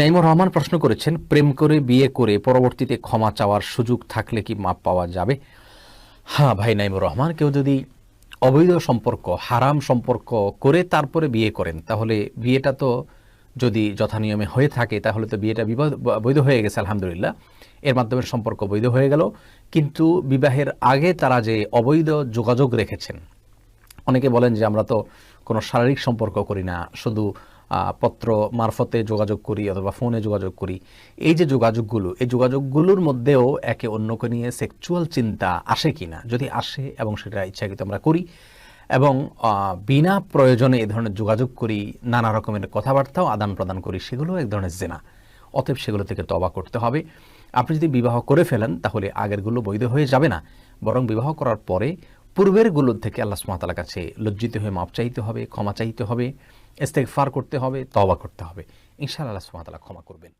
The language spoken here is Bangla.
নাইমুর রহমান প্রশ্ন করেছেন, প্রেম করে, বিয়ে করে পরবর্তীতে ক্ষমা চাওয়ার সুযোগ থাকলে কি মাপ পাওয়া যাবে? হ্যাঁ ভাই, নাইমুর রহমান, কেউ যদি অবৈধ সম্পর্ক, হারাম সম্পর্ক করে তারপরে বিয়ে করেন, তাহলে বিয়েটা তো যদি যথানিয়মে হয়ে থাকে, তাহলে তো বিয়েটা বৈধ হয়ে গেছে, আলহামদুলিল্লাহ। এর মাধ্যমে সম্পর্ক বৈধ হয়ে গেল। কিন্তু বিবাহের আগে তারা যে অবৈধ যোগাযোগ রেখেছেন, অনেকে বলেন যে আমরা তো কোনো শারীরিক সম্পর্ক করি না, শুধু পত্র মারফতে যোগাযোগ করি অথবা ফোনে যোগাযোগ করি। এই যে যোগাযোগগুলো, এই যোগাযোগগুলোর মধ্যেও একে অন্যকে নিয়ে সেক্সুয়াল চিন্তা আসে কি না যদি আসে এবং সেটা ইচ্ছাকৃত আমরা করি এবং বিনা প্রয়োজনে এ ধরনের যোগাযোগ করি, নানা রকমের কথাবার্তাও আদান প্রদান করি সেগুলো এক ধরনের জেনা। অতএব সেগুলো থেকে তবা করতে হবে। আপনি যদি বিবাহ করে ফেলেন, তাহলে আগেরগুলো বৈধ হয়ে যাবে না। বরং বিবাহ করার পরে পূর্বেরগুলো থেকে আল্লাহ সুমাতালার কাছে লজ্জিত হয়ে মাপ চাইতে হবে, ক্ষমা চাইতে হবে, ইস্তেগফার করতে হবে তবা করতে হবে। ইনশাআল্লাহ আল্লাহ সুমাতালা ক্ষমা করবেন।